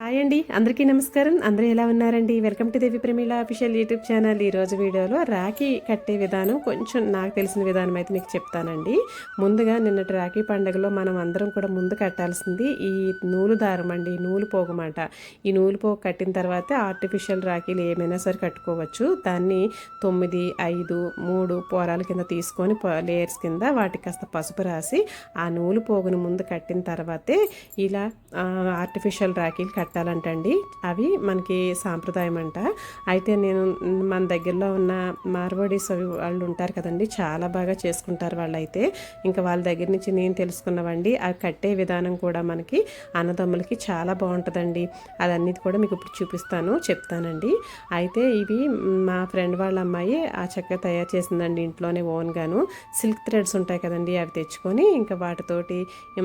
Hi అండి అందరికీ నమస్కారం. అందరూ ఎలా ఉన్నారండి? Welcome to Devi Pramila official YouTube channel. ఈ రోజు వీడియోలో రాఖీ కట్టే విధానం కొంచెం నాకు తెలిసిన విధానం అయితే మీకు చెప్తానండి. ముందుగా నిన్నటి రాఖీ పండుగలో మనం అందరం కూడా ముందు కట్టాల్సింది ఈ నూలు దారం అండి ఈ నూలు పోగమాట ఈ నూలు పోగు కట్టిన తర్వాత ఆర్టిఫిషియల్ రాఖీలు ఏమైనా సరే కట్టుకోవచ్చు. దాన్ని తొమ్మిది ఐదు మూడు పోరాల కింద తీసుకొని లేయర్స్ కింద వాటికి కాస్త పసుపు రాసి ఆ నూలు పోగును ముందు కట్టిన తర్వాతే ఇలా ఆర్టిఫిషియల్ రాఖీలు కట్టాలంటండి. అవి మనకి సాంప్రదాయం అంట అయితే నేను మన దగ్గరలో ఉన్న మార్వాడీస్ అవి వాళ్ళు ఉంటారు కదండి చాలా బాగా చేసుకుంటారు వాళ్ళైతే. ఇంకా వాళ్ళ దగ్గర నుంచి నేను తెలుసుకున్నవండి అవి కట్టే విధానం కూడా మనకి అన్నదమ్ములకి చాలా బాగుంటుందండి. అదన్నిటి కూడా మీకు ఇప్పుడు చూపిస్తాను చెప్తానండి. అయితే ఇవి మా ఫ్రెండ్ వాళ్ళ అమ్మాయి ఆ చెక్క తయారు చేసిందండి ఇంట్లోనే ఓన్గాను. సిల్క్ థ్రెడ్స్ ఉంటాయి కదండి అవి తెచ్చుకొని ఇంకా వాటితోటి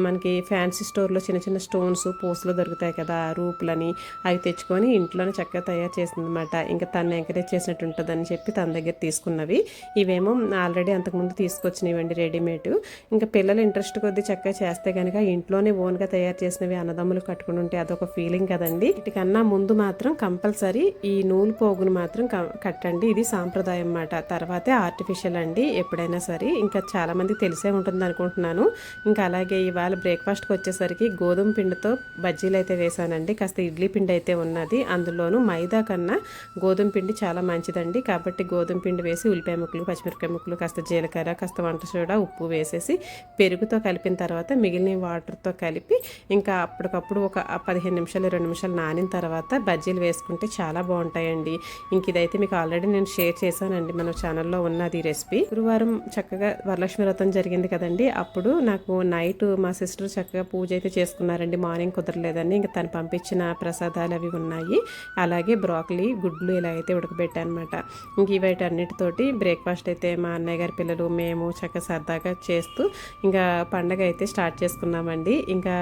మనకి ఫ్యాన్సీ స్టోర్లో చిన్న చిన్న స్టోన్స్ పూసలు దొరుకుతాయి కదా రూపులని అవి తెచ్చుకొని ఇంట్లోనే చక్కగా తయారు చేసిందనమాట ఇంకా తను ఎంకరేజ్ చేసినట్టు ఉంటుందని చెప్పి తన దగ్గర తీసుకున్నవి. ఇవేమో ఆల్రెడీ అంతకుముందు తీసుకొచ్చినవండి రెడీమేడ్. ఇంకా పిల్లలు ఇంట్రెస్ట్ కొద్దీ చక్కగా చేస్తే కనుక ఇంట్లోనే ఓన్గా తయారు చేసినవి అన్నదమ్ములు కట్టుకుని ఉంటే అదొక ఫీలింగ్ కదండి. వీటికన్నా ముందు మాత్రం కంపల్సరీ ఈ నూలు పోగును మాత్రం క- కట్టండి. ఇది సాంప్రదాయం అన్నమాట. తర్వాతే ఆర్టిఫిషియల్ అండి ఎప్పుడైనా సరే. ఇంకా చాలామంది తెలిసే ఉంటుంది అనుకుంటున్నాను. ఇంకా అలాగే ఇవాళ బ్రేక్ఫాస్ట్కి వచ్చేసరికి గోధుమ పిండితో బజ్జీలు అయితే వేసానండి కాస్త ఇడ్లీ పిండి అయితే ఉన్నది. అందులోనూ మైదా కన్నా గోధుమ పిండి చాలా మంచిదండి. కాబట్టి గోధుమ పిండి వేసి ఉల్లిపాయ ముక్కలు పచ్చిమిరపకాయ ముక్కలు కాస్త జీలకర్ర కాస్త వంట సోడా ఉప్పు వేసేసి పెరుగుతో కలిపిన తర్వాత మిగిలిన వాటర్తో కలిపి ఇంకా అప్పటికప్పుడు ఒక పదిహేను నిమిషాలు రెండు నిమిషాలు నానిన తర్వాత బజ్జీలు వేసుకుంటే చాలా బాగుంటాయండి. ఇంక ఇదైతే మీకు ఆల్రెడీ నేను షేర్ చేశానండి. మన ఛానల్లో ఉన్నది ఈ రెసిపీ. గురువారం చక్కగా వరలక్ష్మి వ్రతం జరిగింది కదండి. అప్పుడు నాకు నైట్ మా సిస్టర్ చక్కగా పూజ అయితే చేసుకున్నారండి. మార్నింగ్ కుదరలేదని ఇంకా తను పంపించిన ప్రసాదాలు అవి ఉన్నాయి. అలాగే బ్రాకలీ గుడ్లు ఇలా అయితే ఉడకబెట్టానమాట. అనమాట ఇంక వీటన్నిటితోటి బ్రేక్ఫాస్ట్ అయితే మా అన్నయ్య గారి పిల్లలు మేము చక్కగా సరదాగా చేస్తూ ఇంకా పండగ అయితే స్టార్ట్ చేసుకున్నామండి. ఇంకా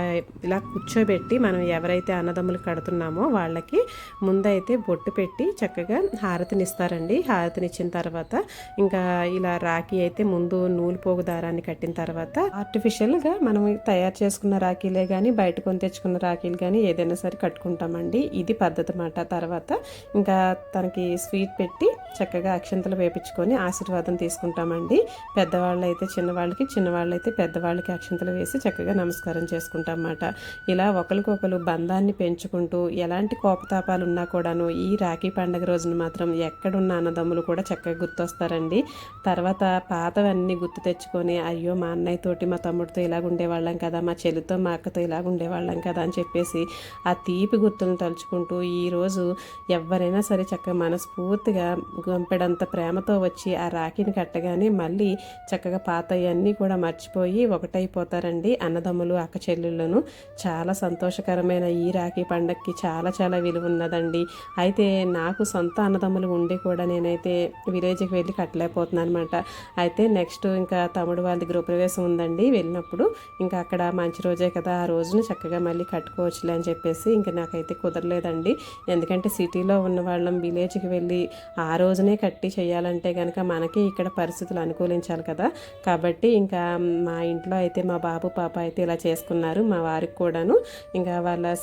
ఇలా కూర్చోబెట్టి మనం ఎవరైతే అన్నదమ్ములు కడుతున్నామో వాళ్ళకి ముందైతే బొట్టు పెట్టి చక్కగా హారతినిస్తారండి. హారతినిచ్చిన తర్వాత ఇంకా ఇలా రాఖీ అయితే ముందు నూలు పోగు దారాన్ని కట్టిన తర్వాత ఆర్టిఫిషియల్గా మనం తయారు చేసుకున్న రాఖీలే కానీ బయట కొని తెచ్చుకున్న రాఖీలు కానీ ఏదైనా సరే కట్టుకుంటామండి. ఇది పద్ధతి మాట తర్వాత ఇంకా తనకి స్వీట్ పెట్టి చక్కగా అక్షంతలు వేపించుకొని ఆశీర్వాదం తీసుకుంటామండి. పెద్దవాళ్ళు అయితే చిన్నవాళ్ళకి చిన్నవాళ్ళు అయితే పెద్దవాళ్ళకి అక్షంతలు వేసి చక్కగా నమస్కారం చేసుకుంటాం అన్నమాట ఇలా ఒకరికొకరు బంధాన్ని పెంచుకుంటూ ఎలాంటి కోపతాపాలు ఉన్నా కూడాను ఈ రాఖీ పండగ రోజున మాత్రం ఎక్కడున్న అన్నదమ్ములు కూడా చక్కగా గుర్తొస్తారండి. తర్వాత పాతవన్నీ గుర్తు తెచ్చుకొని అయ్యో మా అన్నయ్యతోటి మా తమ్ముడితో ఇలాగ ఉండేవాళ్ళం కదా మా చెల్లితో మా అక్కతో ఇలాగ ఉండేవాళ్ళం కదా అని చెప్పేసి ఆ తీపి గుర్తులను తలుచుకుంటూ ఈరోజు ఎవరైనా సరే చక్కగా మనస్ఫూర్తిగా గంపెడంత ప్రేమతో వచ్చి ఆ రాఖీని కట్టగానే మళ్ళీ చక్కగా పాతవన్నీ కూడా మర్చిపోయి ఒకటైపోతారండి అన్నదమ్ములు అక్క చెల్లెళ్ళను. చాలా సంతోషకరమైన ఈ రాఖీ పండగకి చాలా చాలా విలువ ఉన్నదండి అయితే నాకు సొంత అన్నదమ్ములు ఉండి కూడా నేనైతే విలేజ్కి వెళ్ళి కట్టలేకపోతున్నాను అనమాట అయితే నెక్స్ట్ ఇంకా తమ్ముడు వాళ్ళ గృహప్రవేశం ఉందండి. వెళ్ళినప్పుడు ఇంకా అక్కడ మంచి రోజే కదా ఆ రోజున చక్కగా మళ్ళీ కట్టుకోవచ్చులే అని చెప్పేసి ఇంకా నాకైతే కుదరలేదండి. ఎందుకంటే సిటీలో ఉన్న వాళ్ళం విలేజ్కి వెళ్ళి ఆ రోజునే కట్టి చేయాలంటే కనుక మనకి ఇక్కడ పరిస్థితులు అనుకూలించాలి కదా. కాబట్టి ఇంకా మా ఇంట్లో అయితే మా బాబు పాప అయితే ఇలా చేసుకున్నారు. మా వారికి కూడాను ఇంకా వాళ్ళ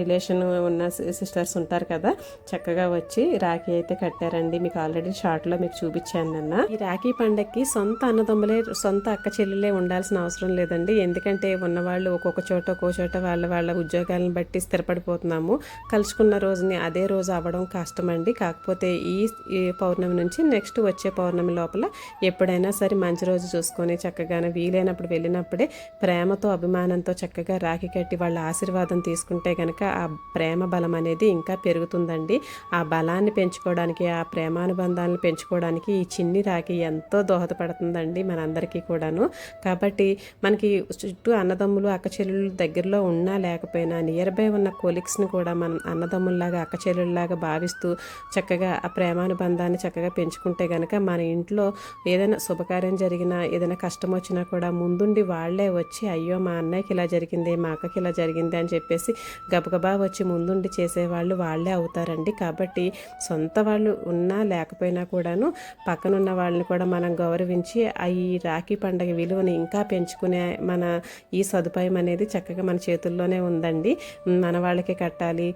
రిలేషన్ ఉన్న సిస్టర్స్ ఉంటారు కదా చక్కగా వచ్చి రాఖీ అయితే కట్టారండి. మీకు ఆల్రెడీ షార్ట్లో మీకు చూపించాను నిన్న. ఈ రాఖీ పండగకి సొంత అన్నదమ్ములే సొంత అక్క చెల్లెలే ఉండాల్సిన అవసరం లేదండి. ఎందుకంటే ఉన్నవాళ్ళు ఒక్కొక్క చోట ఒక్కో చోట వాళ్ళ వాళ్ళ ఉద్యోగాలను బట్టి స్థిరపడిపోతున్నాము కలుసుకున్న రోజుని అదే రోజు అవ్వడం కష్టమండి. కాకపోతే ఈ ఈ పౌర్ణమి నుంచి నెక్స్ట్ వచ్చే పౌర్ణమి లోపల ఎప్పుడైనా సరే మంచి రోజు చూసుకొని చక్కగానే వీలైనప్పుడు వెళ్ళినప్పుడే ప్రేమతో అభిమానంతో చక్కగా రాఖీ కట్టి వాళ్ళ ఆశీర్వాదం తీసుకుంటే కనుక ఆ ప్రేమ బలం అనేది ఇంకా పెరుగుతుందండి. ఆ బలాన్ని పెంచుకోవడానికి ఆ ప్రేమానుబంధాలను పెంచుకోవడానికి ఈ చిన్ని రాఖీ ఎంతో దోహదపడుతుందండి మనందరికీ కూడాను. కాబట్టి మనకి చుట్టూ అన్నదమ్ములు అక్క చెల్లెళ్ళు దగ్గరలో ఉన్నా లేకపోయినా నియర్ బై ఉన్న కొలిక్స్ని కూడా మనం అన్నదమ్ముల్లాగా అక్కచెల్లెళ్ళలాగా భావిస్తూ చక్కగా ఆ ప్రేమానుబంధాన్ని చక్కగా పెంచుకుంటే కనుక మన ఇంట్లో ఏదైనా శుభకార్యం జరిగినా ఏదైనా కష్టం వచ్చినా కూడా ముందుండి వాళ్ళే వచ్చి అయ్యో మా అన్నయ్యకి ఇలా జరిగింది మా అక్కకి ఇలా జరిగింది అని చెప్పేసి గబగబా వచ్చి ముందుండి చేసేవాళ్ళు వాళ్ళే అవుతారండి. కాబట్టి సొంత వాళ్ళు ఉన్నా లేకపోయినా కూడాను పక్కనున్న వాళ్ళని కూడా మనం గౌరవించి ఈ రాఖీ పండగ విలువని ఇంకా పెంచుకునే మన ఈ సదుపాయం అనేది చక్కగా మన చేతుల్లోనే ఉందండి. మన వాళ్ళకి కట్టాలి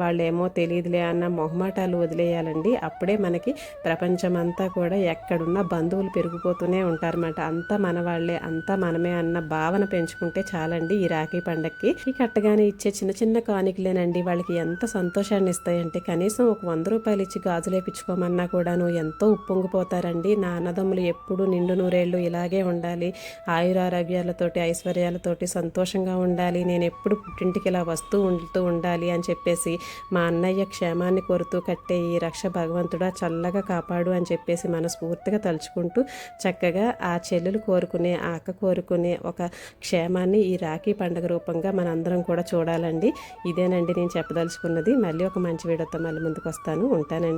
వాళ్ళేమో తెలియదులే అన్న మొహమాటాలు వదిలేయాలండి. అప్పుడే మనకి ప్రపంచం అంతా కూడా ఎక్కడున్న బంధువులు పెరిగిపోతూనే ఉంటారన్నమాట. అంతా మన వాళ్ళే అంతా మనమే అన్న భావన పెంచుకుంటే చాలండి ఈ రాఖీ పండక్కి. ఈ కట్టగానే ఇచ్చే చిన్న చిన్న కానుకలేనండి. వాళ్ళకి ఎంత సంతోషాన్ని ఇస్తాయంటే కనీసం ఒక వంద రూపాయలు ఇచ్చి గాజులేపించుకోమన్నా కూడాను ఎంతో ఉప్పొంగిపోతారండి. నా అన్నదమ్ములు ఎప్పుడు నిండు నూరేళ్ళు ఇలాగే ఉండాలి. ఆయురారోగ్యాలతోటి ఐశ్వర్యాలతోటి సంతోషంగా ఉండాలి. నేను ఎప్పుడు పుట్టింటికి ఇలా వస్తూ వెళ్తూ ఉండాలి అని చెప్పేసి మా అన్నయ్య క్షేమాన్ని కోరుతూ కట్టే ఈ రక్ష భగవంతుడా చల్లగా కాపాడు అని చెప్పేసి మనస్ఫూర్తిగా తలుచుకుంటూ చక్కగా ఆ చెల్లెలు కోరుకునే ఆ అక్క కోరుకునే ఒక క్షేమాన్ని ఈ రాఖీ పండుగ రూపంగా మనందరం కూడా చూడాలండి. ఇదేనండి నేను చెప్పదలుచుకున్నది. మళ్ళీ ఒక మంచి వీడియోతో మళ్ళీ ముందుకు వస్తాను ఉంటానండి.